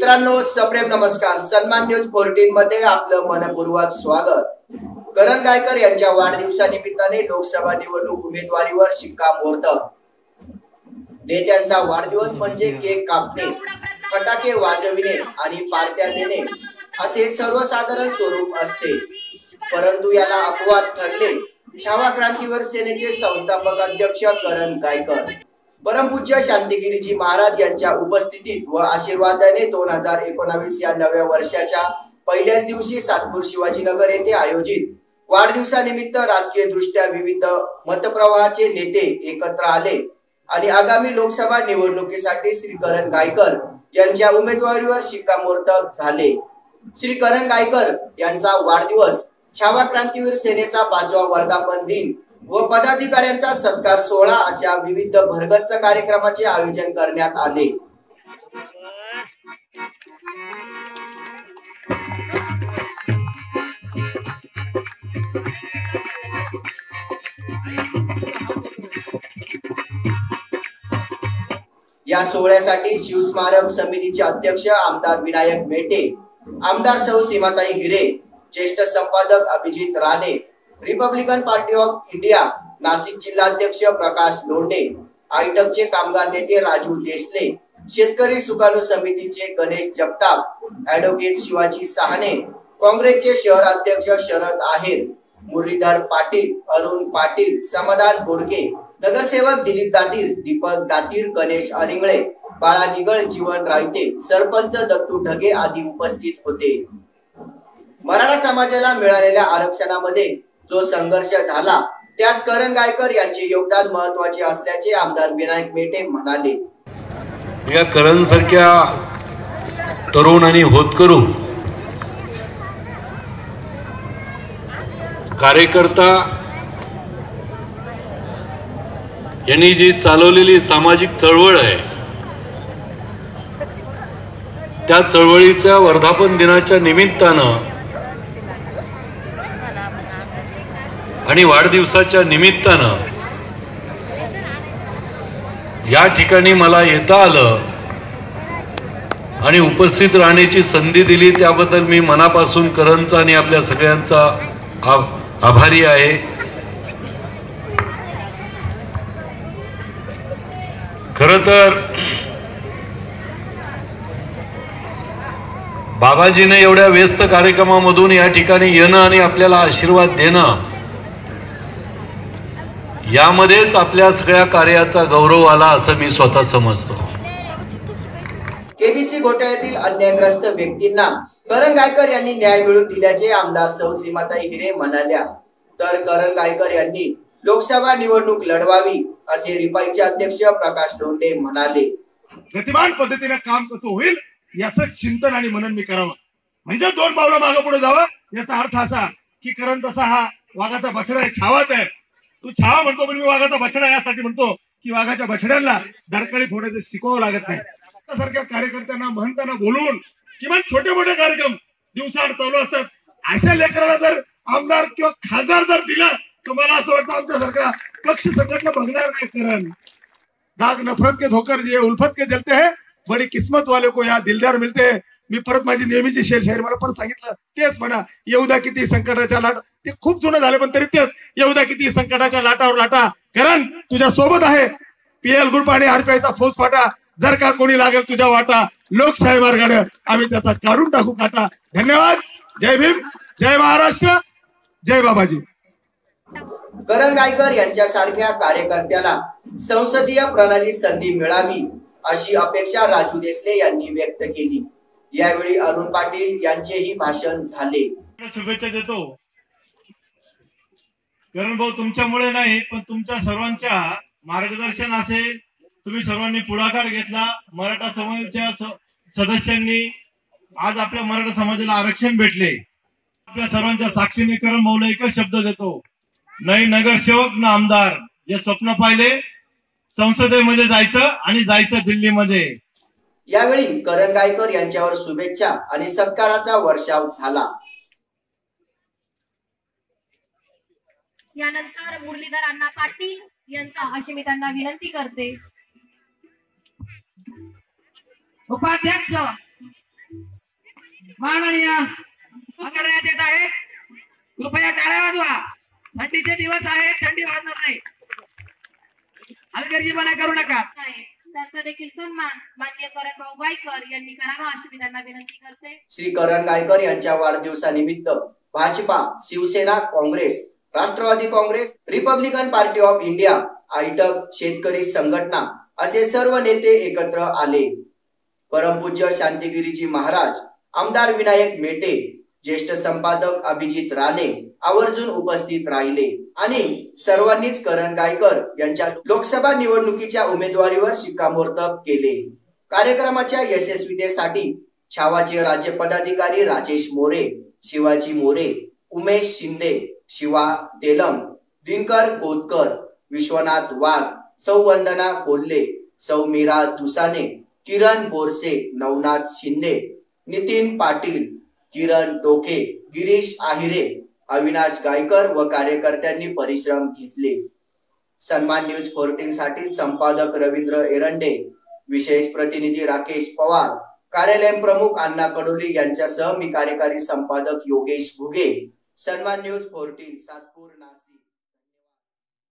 मित्रांनो सप्रेम नमस्कार. सन्मान न्यूज फोर्टीन मध्ये आपलं मनपूर्वक स्वागत. करण गायकर यांच्या वाढदिवसानिमित्ताने लोकसभा निवडणूक उमेदवारीवर शिक्कामोर्तब. नेत्यांचा वाढदिवस म्हणजे केक कापणे फटाके वाजविणे आणि पार्ट्या देणे असे सर्वसाधारण स्वरूप असते. परंतु याला अपवाद ठरले. छावा क्रांतीवर सेनेचे संस्थापक अध्यक्ष करण गायकर. परमपूज्य शांतिगिरीजी महाराज यांच्या उपस्थितीत व आशीर्वादाने दोन हजार एकोणावीस या नव्या वर्षाच्या पहिल्याच दिवशी सातपूर शिवाजीनगर येथे आयोजित वाढदिवसानिमित्त राजकीय दृष्ट्या विविध मतप्रवाहाचे नेते एकत्र आले. आणि आगामी लोकसभा निवडणुकीसाठी श्री करण गायकर यांच्या उमेदवारीवर शिक्कामोर्तब झाले. श्री करण गायकर यांचा वाढदिवस छावा क्रांतीवीर सेनेचा पाचवा वर्धापन दिन व पदाधिकाऱ्यांचा सत्कार सोहळा अशा विविध भरगच्च कार्यक्रमाचे आयोजन करण्यात आले. या सोहळ्यासाठी शिवस्मारक समितीचे अध्यक्ष आमदार विनायक मेटे आमदार सौ सीमाताई हिरे ज्येष्ठ संपादक Abhijit Rane Republican Party of India Nashik जिल्हाध्यक्ष प्रकाश लोंढे आयटकचे कामगार नेते राजू देसले शेतकरी सुकाणू समितीचे गणेश जगताप ऍडव्होकेट शिवाजी सहाने काँग्रेसचे शहर अध्यक्ष शरद आहेर मुरलीधर पाटील अरुण पाटील समाधान बोडके नगरसेवक दिलीप दातीर दीपक दातीर गणेश अरिंगळे बाळा निगळ जीवन रायते सरपंच दत्तू ढगे आदी उपस्थित होते. मराठा समाजाला मिळालेल्या आरक्षणामध्ये जो संघर्ष झाला त्यात करण गायकर यांचे योगदान महत्त्वाचे असल्याचे आमदार विनायक मेटे म्हणाले. या करण सारख्या तरुण आणि होतकरू कार्यकर्ता यांनी जी चालवलेली सामाजिक चळवळ आहे त्या चळवळीच्या वर्धापन दिनाच्या निमित्तानं आणि वाढदिवसाच्या निमित्तानं या ठिकाणी मला येता आलं आणि उपस्थित राहण्याची संधी दिली त्याबद्दल मी मनापासून करंचा आणि आपल्या सगळ्यांचा आभारी आहे. खर तर बाबाजीने एवढ्या व्यस्त कार्यक्रमामधून या ठिकाणी येणं आणि आपल्याला आशीर्वाद देणं यामध्येच आपल्या सगळ्या कार्याचा गौरव आला असं मी स्वतः समजतो. केबीसी घोटाळ्यातील अन्यायग्रस्त व्यक्तींना करण गायकर यांनी न्याय मिळवून दिल्याचे आमदार सौ सीमाताई हिरे म्हणाल्या. तर करण गायकर यांनी लोकसभा निवडणूक लढवावी असे रिपाईचे अध्यक्ष प्रकाश लोंढे म्हणाले. गतिमान पद्धतीने काम कसं होईल याचं चिंतन आणि मनन मी करावं. म्हणजे दोन पावलं मागं पुढे जावं याचा अर्थ असा की करण तसा हा वाघाचा बछडा आहे छावाच आहे. तू छावा म्हणतो पण मी वाघाचा बछडा यासाठी म्हणतो की वाघाच्या बछड्यांना दरकळी फोडायचं शिकवावं लागत नाही. सारख्या कार्यकर्त्यांना म्हणताना बोलून किमान छोटे मोठे कार्यक्रम दिवसाआड चालू असतात. अशा लेकराला जर आमदार किंवा खासदार जर दिला तर मला असं वाटतं आमच्यासारखा पक्ष संघटना बघणार नाही कारण. दाग नफरत के धोकर जे उल्फत के जलते हैं बड़ी किस्मत वाले को यहाँ दिलदार मिलते हैं. मी परत माझी नेहमीची शेर मला पण सांगितलं तेच म्हणा येऊदा किती संकटाच्या लाट ते खूप जुनं झाले पण तरी तेच येऊदा किती संकटाच्या लाटावर लाटा. कारण तुझ्या सोबत आहे. पीएल ग्रुप आणि आरपीआयचा फौज फाटा. जर का कोणी लागेल तुझ्या वाटा लोकशाही मार्गाने आम्ही त्याचा काढून टाकू काटा. धन्यवाद. जय भीम. जय महाराष्ट्र. जय बाबाजी. करण गायकर यांच्यासारख्या कार्यकर्त्याला संसदीय प्रणाली संधी मिळावी अशी अपेक्षा राजू देसले यांनी व्यक्त केली. यावेळी अरुण पाटील यांचेही भाषण झाले. शुभेच्छा देतो. कारण भाऊ तुमच्यामुळे नाही पण तुमच्या सर्वांच्या मार्गदर्शन असेल. तुम्ही सर्वांनी पुढाकार घेतला. मराठा समाजाच्या सदस्यांनी आज आपल्या मराठा समाजाला आरक्षण भेटले. आपल्या सर्वांच्या साक्षीने करण भाऊला एकच शब्द देतो. नाही नगरसेवक ना आमदार. जे स्वप्न पाहिले संसदेमध्ये जायचं आणि जायचं दिल्लीमध्ये. यावेळी करण गायकर यांच्यावर शुभेच्छा आणि सत्काराचा वर्षाव झाला. यानंतर मुरलीधर अण्णा पाटील यांचा अशी मी त्यांना विनंती करते. उपाध्यक्ष माननीय करण्यात येत आहेत. कृपया टाळ्या वाजवा. थंडीचे दिवस आहेत थंडी वाजणार नाही. हलगर्जीपणा करू नका. त्यांचा देखील सन्मान मान्य करणभाऊ गायकर यांनी करावा अशी मी त्यांना विनंती करते. श्री करण गायकर यांच्या वाढदिवसानिमित्त Bhajapa Shivsena Congress Rashtrawadi Congress Republican Party of India AITUC Shetkari Sanghatana असे सर्व नेते एकत्र आले. परमपूज्य शांतिगिरीजी महाराज आमदार विनायक मेटे ज्येष्ठ संपादक अभिजित राणे आवर्जून उपस्थित राहिले. आणि सर्वांनीच करण गायकर यांच्या लोकसभा निवडणुकीच्या उमेदवारीवर शिक्कामोर्तब केले. कार्यक्रमाच्या यशस्वीतेसाठी छावाचे राज्य पदाधिकारी राजेश मोरे शिवाजी मोरे उमेश शिंदे शिवा तेलम दिनकर कोतकर विश्वनाथ वाघ सौवंदना कोल्हे सौ मीरा दुसाने किरण बोरसे नवनाथ शिंदे नितीन पाटील किरण डोके गिरीश आहिरे अविनाश गायकर व कार्यकर्त्यांनी परिश्रम घेतले. सन्मान न्यूज फोर्टीन साठी संपादक रवींद्र एरंडे विशेष प्रतिनिधी राकेश पवार कार्यालय प्रमुख अण्णा कडोली यांच्यासह मी कार्यकारी संपादक योगेश भुगे सन्मान न्यूज फोर्टीन सातपूर नाशिक.